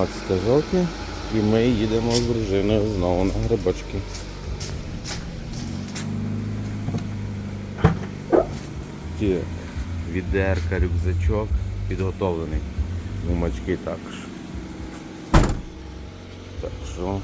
12 жовтня і ми їдемо з дружиною знову на грибочки. Відерка, рюкзачок підготовлений. Гумачки також. Так що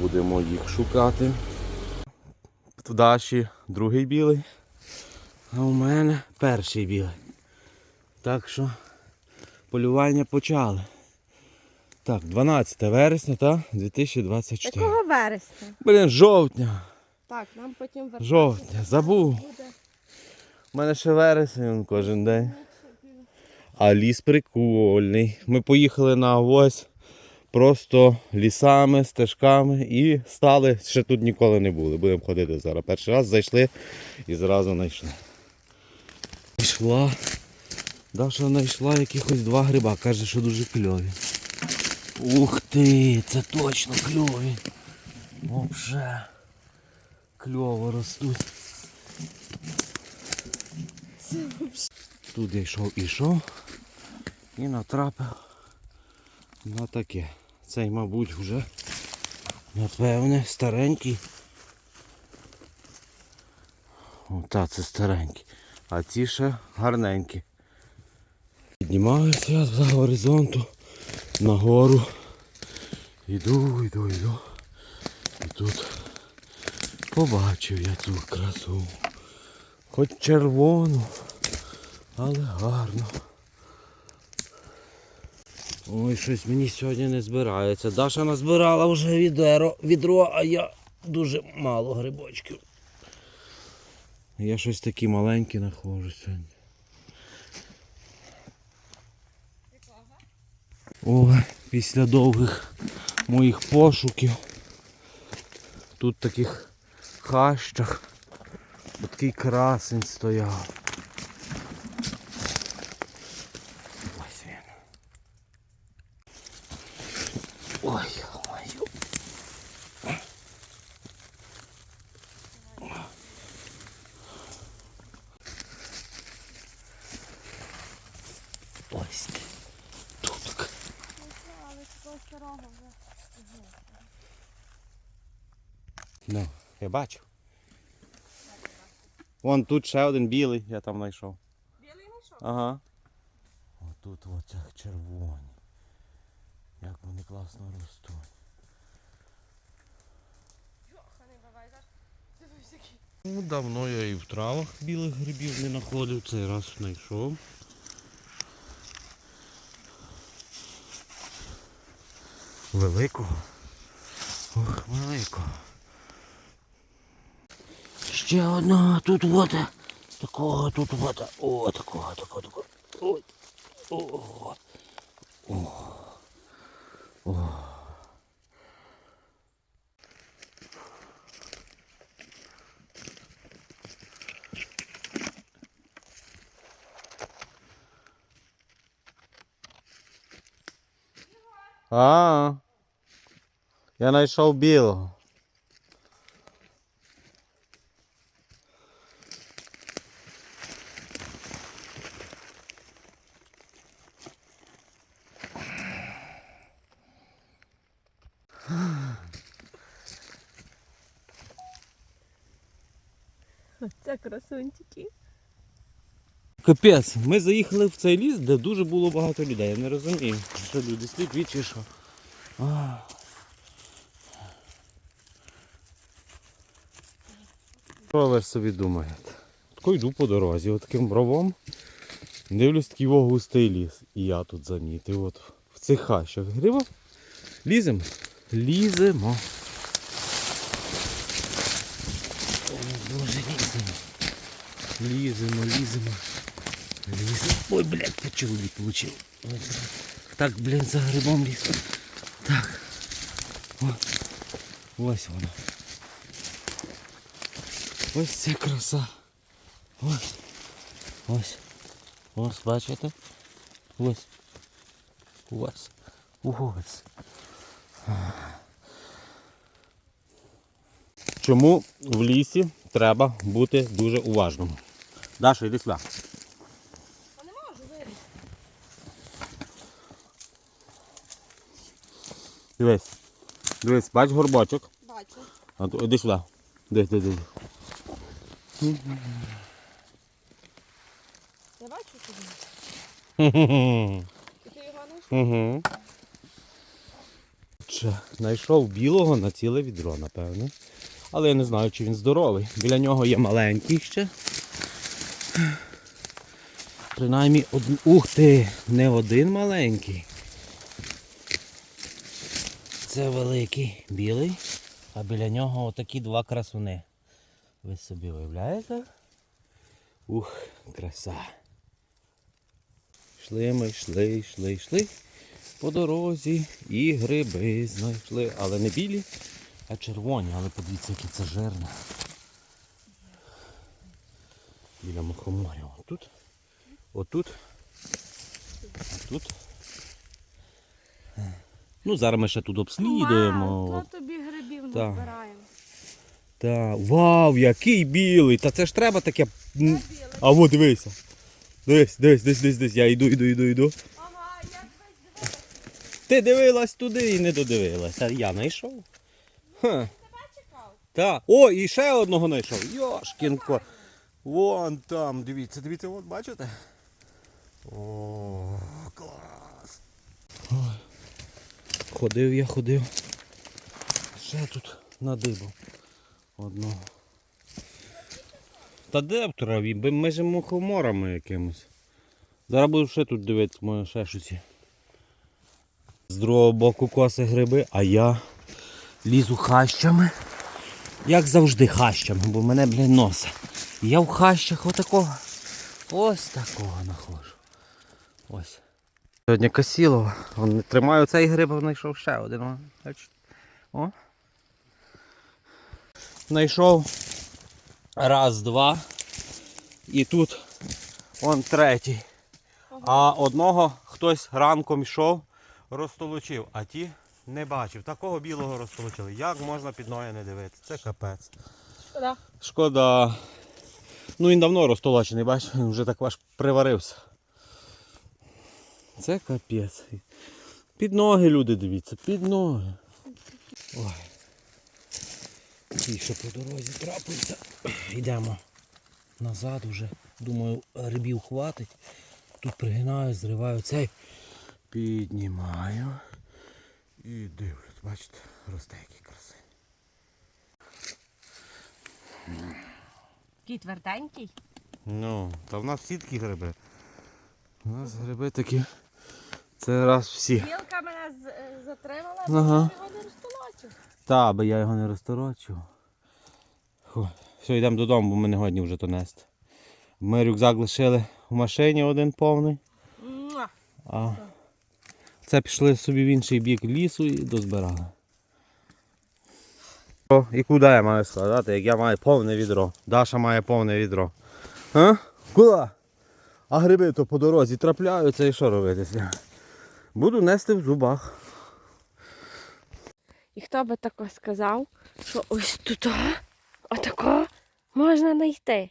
будемо їх шукати. В Даші другий білий, а у мене перший білий. Так що полювання почали. Так, 12 вересня, так? 2024. Якого вересня? Блін, жовтня. Так, нам потім вертатися. Жовтня, забув. У мене ще вересень кожен день. А ліс прикольний. Ми поїхали на ось просто лісами, стежками і стали, ще тут ніколи не були. Будемо ходити зараз. Перший раз зайшли і зразу знайшли. Знайшла. Даша знайшла якихось два гриба. Каже, що дуже кльові. Ух ти, це точно кльові. Вообще кльово ростуть. Тут я йшов ішов і натрапив на таке. Цей, мабуть, вже напевне старенький. О, та це старенький. А ці ще гарненькі. Піднімаюся за горизонту нагору. Іду, йду, йду. І тут побачив я цю красу. Хоч червону, але гарно. Ой, щось мені сьогодні не збирається. Даша назбирала вже відро, відро, а я дуже мало грибочків. Я щось такі маленькі знаходжу сьогодні. Ой, після довгих моїх пошуків. Тут таких хащах. Такий красень стояв. Ось він. Ой, ой. Ось ти. Тут. Але такого старого вже. Ну, я бачу. Вон тут ще один білий, я там знайшов. Білий знайшов? Ага. Отут оцях червоні. Як вони класно ростуть. Ну, давно я і в травах білих грибів не знаходив, цей раз знайшов. Великого? Ох, великого. Ще одного тут вода. Такого тут вода. О, такого, такого, такого. Ой. О. О. О. А, я знайшов білого. Це красунчики. Капець, ми заїхали в цей ліс, де дуже було багато людей. Я не розумію, що люди сліпі чи що. А. Що ви собі думаєте? Тако йду по дорозі, отаким бровом. Дивлюсь такий густий ліс. І я тут замітив. От в цих хащах гриба. Ліземо? Ліземо. Ой, Боже, ліземо. Ліземо, ліземо. Ліземо. Ой, блядь, по чоловік получив. Так, блін, за грибом ліз. Так. О, ось воно. Ось ця краса. Ось. Ось. Ось, бачите? Ось. Ось. Ось. Чому в лісі треба бути дуже уважним? Даша, йди сюди. А не можу вирішити. Дивись. Дивись, бач горбочок. Бачу. А то іди сюди. Дивись, дивись, дивись. Я бачу тобі. І ти його знайшов? Угу. Чи знайшов білого на ціле відро, напевне. Але я не знаю, чи він здоровий. Біля нього є маленький ще. Принаймні од... Ух ти! Не один маленький. Це великий білий, а біля нього отакі два красуни. Ви собі уявляєте? Ух, краса. Йшли ми, йшли, йшли, йшли по дорозі і гриби знайшли. Але не білі, а червоні. Але подивіться, які це жирне. Біля мухоморя. Отут. Отут. Отут. Ну, зараз ми ще тут обслідуємо. Вау, то тобі грибів Так. назбираємо. Та, вау, який білий! Та це ж треба таке. м, А от дивися. Дивись, дивись, дивись, дивись, дивись. Я йду, йду, йду, йду. Ага, я весь дивилась. Ти дивилась туди і не додивилася. Я знайшов. Ха. Тебе чекав. Та. О, і ще одного знайшов. Йошкінко. Вон там, дивіться, дивіться, от бачите? О, клас. Ой. Ходив я, ходив. Ще тут надибав одного. Та де в траві? Ми ж мухоморами якимось. Зараз буду ще тут дивитися, може ще щось. З другого боку коси гриби, а я лізу хащами. Як завжди хащами, бо мене, блін, носа. Я в хащах отакого. Ось такого знаходжу. Ось. Сьогодні Касілова. Он тримаю цей гриб, знайшов ще один. О. Знайшов раз, два. І тут он третій. А одного хтось ранком йшов, розтолочив, а ті не бачив. Такого білого розтолочили. Як можна під ноги не дивитися? Це капець. Шкода. Шкода. Ну він давно розтолочений, бачиш, він вже так ваш приварився. Це капець. Під ноги люди дивіться, під ноги. Ой. Ті, що по дорозі трапився. Йдемо назад уже. Думаю, грибів хватить. Тут пригинаю, зриваю цей. Піднімаю. І дивлюсь, бачите, росте який красивий. Такий тверденький. Ну, та в нас всі такі гриби. У нас гриби такі. Це раз всі. Білка мене з- е, затримала, бо Ага. я його не розтолочив. Та, аби я його не розторочив. Фу. Все, йдемо додому, бо ми не годні вже то нести. Ми рюкзак лишили в машині один повний. Муа. А це пішли собі в інший бік лісу і дозбирали. І куди я маю складати, як я маю повне відро? Даша має повне відро. А? Куди? А гриби то по дорозі трапляються і що робити? Буду нести в зубах. І хто би тако сказав, що ось тут отако можна знайти.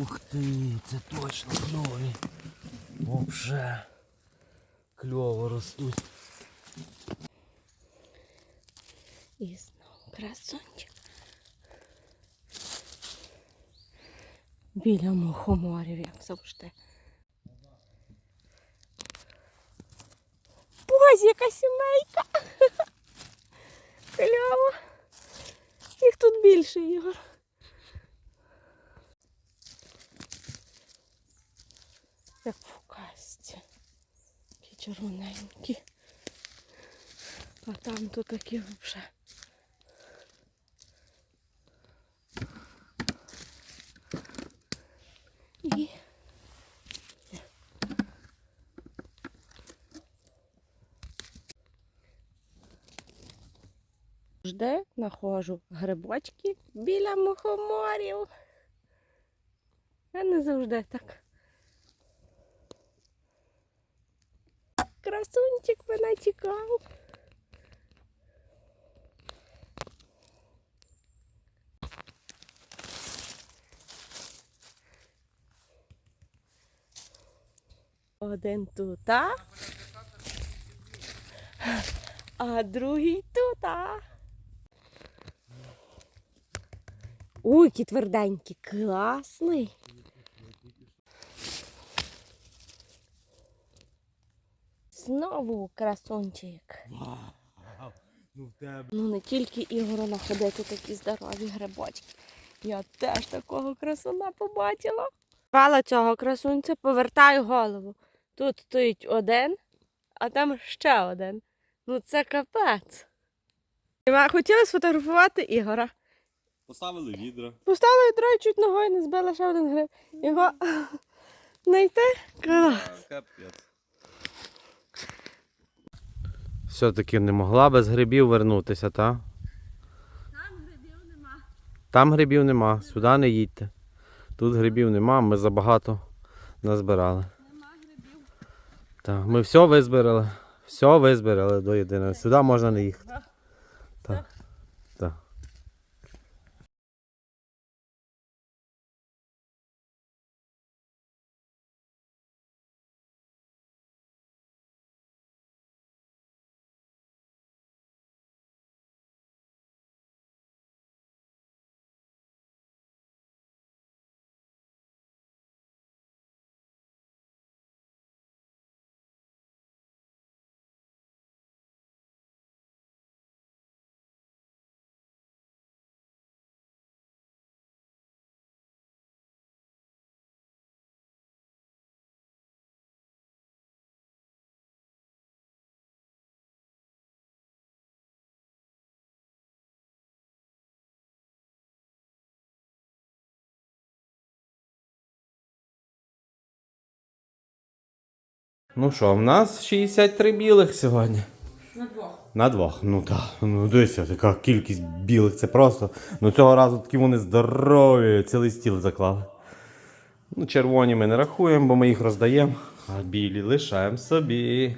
Ух ти, це точно кльові. Вообще кльово ростуть. І знову красунчик. Біля мухоморів, як завжди. Боже, яка сімейка! Кльово! Їх тут більше, Ігор. Як в казці. Такі червоненькі. А там то такі вже. І Жде знаходжу грибочки біля мухоморів. Я не завжди так. Красунчик мене чекав. Один тут, а? А другий тут, а? Ой, який тверденький, класний. Знову красунчик. Ну. Ну не тільки Ігору находити такі здорові грибочки. Я теж такого красуна побачила. Пала цього красунця, повертаю голову. Тут стоїть один, а там ще один. Ну це капець. І хотіли сфотографувати Ігора. Поставили відра. Поставила троє чуть ногою, не збила ще один гриб. Його знайти? Клас. Капець. Все-таки не могла без грибів вернутися, та? Там грибів нема. Там грибів нема, сюди не їдьте. Тут грибів нема, ми забагато назбирали. Так, ми все визбирали. Все визбирали до єдиного. Сюди можна не їхати. Так. Ну що, в нас 63 білих сьогодні. На двох. На двох. Ну так. Ну дивися, така кількість білих. Це просто. Ну цього разу такі вони здорові, цілий стіл заклали. Ну, червоні ми не рахуємо, бо ми їх роздаємо, а білі лишаємо собі.